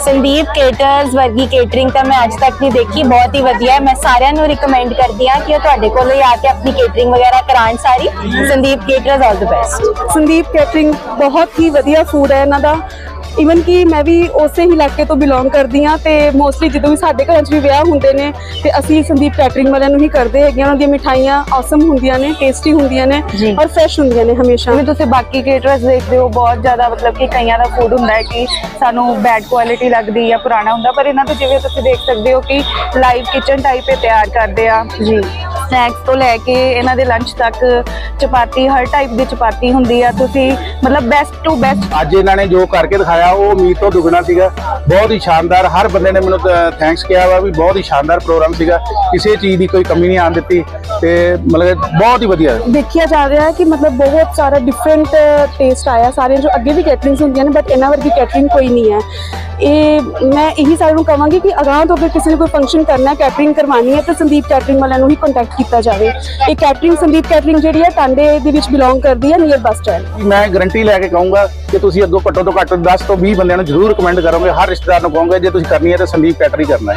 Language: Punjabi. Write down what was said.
ਸੰਦੀਪ ਕੇਟਰਸ ਵਰਗੀ ਕੇਟਰਿੰਗ ਤਾਂ ਮੈਂ ਅੱਜ ਤੱਕ ਨਹੀਂ ਦੇਖੀ, ਬਹੁਤ ਹੀ ਵਧੀਆ। ਹੈ ਮੈਂ ਸਾਰਿਆਂ ਨੂੰ ਰਿਕਮੈਂਡ ਕਰਦੀ ਹਾਂ ਕਿ ਉਹ ਤੁਹਾਡੇ ਕੋਲੋਂ ਹੀ ਆ ਕੇ ਆਪਣੀ ਕੇਟਰਿੰਗ ਵਗੈਰਾ ਕਰਾਉਣ ਸਾਰੀ। Sandeep caterers all the best Sandeep catering ਬਹੁਤ ਹੀ ਵਧੀਆ ਫੂਡ ਹੈ ਇਹਨਾਂ ਦਾ। ਇਵਨ ਕਿ ਮੈਂ ਵੀ ਉਸੇ ਹੀ ਇਲਾਕੇ ਤੋਂ ਬਿਲੋਂਗ ਕਰਦੀ ਹਾਂ ਤੇ ਮੋਸਟਲੀ ਜਦੋਂ ਵੀ ਸਾਡੇ ਘਰਾਂ 'ਚ ਵੀ ਵਿਆਹ ਹੁੰਦੇ ਨੇ ਤੇ ਅਸੀਂ ਸੰਦੀਪ ਕੈਟਰਿੰਗ ਵਾਲਿਆਂ ਨੂੰ ਹੀ ਕਰਦੇ ਹੈਗੇ ਉਹਨਾਂ ਦੀਆਂ ਮਿਠਾਈਆਂ ਔਸਮ ਹੁੰਦੀਆਂ ਨੇ ਟੇਸਟੀ ਹੁੰਦੀਆਂ ਨੇ। ਔਰ ਫਰੈਸ਼ ਹੁੰਦੀਆਂ ਨੇ ਹਮੇਸ਼ਾ। ਜਿਵੇਂ ਤੁਸੀਂ ਬਾਕੀ ਕੇਟਰਸ ਦੇਖਦੇ ਹੋ ਬਹੁਤ ਜ਼ਿਆਦਾ ਮਤਲਬ ਕਿ ਕਈਆਂ ਦਾ ਫੂਡ ਹੁੰਦਾ ਹੈ ਕਿ ਸਾਨੂੰ ਬੈਡ ਕੁਆਲਿਟੀ ਲੱਗਦੀ ਜਾਂ ਪੁਰਾਣਾ ਹੁੰਦਾ ਪਰ ਇਹਨਾਂ ਤੋਂ ਜਿਵੇਂ ਤੁਸੀਂ ਦੇਖ ਸਕਦੇ ਹੋ ਕਿ ਲਾਈਵ ਕਿਚਨ ਟਾਈਪ ਇਹ ਤਿਆਰ ਕਰਦੇ ਆ। ਜੀ। ਸਨੈਕਸ ਤੋਂ ਲੈ ਕੇ ਇਹਨਾਂ ਦੇ ਲੰਚ ਤੱਕ ਚਪਾਤੀ ਹਰ ਟਾਈਪ ਦੀ ਚਪਾਤੀ ਹੁੰਦੀ ਆ। ਤੁਸੀਂ ਮਤਲਬ ਬੈਸਟ ਟੂ ਬੈਸਟ ਅੱਜ ਇਹਨਾਂ ਨੇ ਜੋ ਕਰਕੇ ਦਿਖਾਇਆ ਉਹ ਉਮੀਦ ਤੋਂ ਦੁੱਗਣਾ ਸੀਗਾ। ਬਹੁਤ ਹੀ ਸ਼ਾਨਦਾਰ ਹਰ ਬੰਦੇ ਨੇ ਮੈਨੂੰ ਥੈਂਕਸ ਕਿਹਾ ਵਾ ਵੀ ਬਹੁਤ ਹੀ ਸ਼ਾਨਦਾਰ ਪ੍ਰੋਗਰਾਮ ਸੀਗਾ। ਕਿਸੇ ਚੀਜ਼ ਦੀ ਕੋਈ ਕਮੀ ਨਹੀਂ ਆਉਣ ਦਿੱਤੀ ਤੇ ਮਤਲਬ ਬਹੁਤ ਹੀ ਵਧੀਆ। ਦੇਖਿਆ ਜਾ ਰਿਹਾ ਹੈ ਕਿ ਮਤਲਬ ਬਹੁਤ ਸਾਰਾ ਡਿਫਰੈਂਟ ਟੇਸਟ ਆਇਆ। ਸਾਰਿਆਂ ਜੋ ਅੱਗੇ ਵੀ ਕੈਟਰਿੰਗਸ ਹੁੰਦੀਆਂ ਨੇ ਬਟ ਇਹਨਾਂ ਵਰਗੀ ਕੈਟਰਿੰਗ ਕੋਈ ਨਹੀਂ ਹੈ। ਇਹ ਮੈਂ ਇਹੀ ਸਾਰਿਆਂ ਨੂੰ ਕਹਾਂਗੀ ਕਿ ਅਗਾਂਹ ਤੋਂ ਅਗਰ ਕਿਸੇ ਨੇ ਕੋਈ ਫੰਕਸ਼ਨ ਕਰਨਾ ਹੈ ਕੈਟਰਿੰਗ ਕਰਵਾਉਣੀ ਹੈ ਤਾਂ ਸੰਦੀਪ ਕੈਟਰਿੰਗ ਵਾਲਿਆਂ ਨੂੰ ਹੀ ਕੰਟੈਕਟ ਕੀਤਾ ਜਾਵੇ। ਇਹ ਕੈਟਰਿੰਗ ਸੰਦੀਪ ਕੈਟਰਿੰਗ ਜਿਹੜੀ ਹੈ, ਟਾਂਡੇ ਦੇ ਵਿੱਚ ਬਿਲੋਂਗ ਕਰਦੀ ਹੈ ਨੀਅਰ ਬੱਸ ਸਟੈਂਡ ਮੈਂ ਗਰੰਟੀ ਲੈ ਕੇ ਕਹੂੰਗਾ ਕਿ ਤੁਸੀਂ ਅੱਗੋਂ ਘੱਟੋ ਤੋਂ ਘੱਟ 10 ਤੋਂ 20 ਬੰਦਿਆਂ ਨੂੰ ਜ਼ਰੂਰ ਕਮੈਂਟ ਕਰੋਗੇ। ਹਰ ਰਿਸ਼ਤੇਦਾਰ ਨੂੰ ਕਹੋਗੇ, ਜੇ ਤੁਸੀਂ ਕਰਨੀ ਹੈ ਤਾਂ ਸੰਦੀਪ ਕੈਟਰੀ ਕਰਨਾ ਹੈ।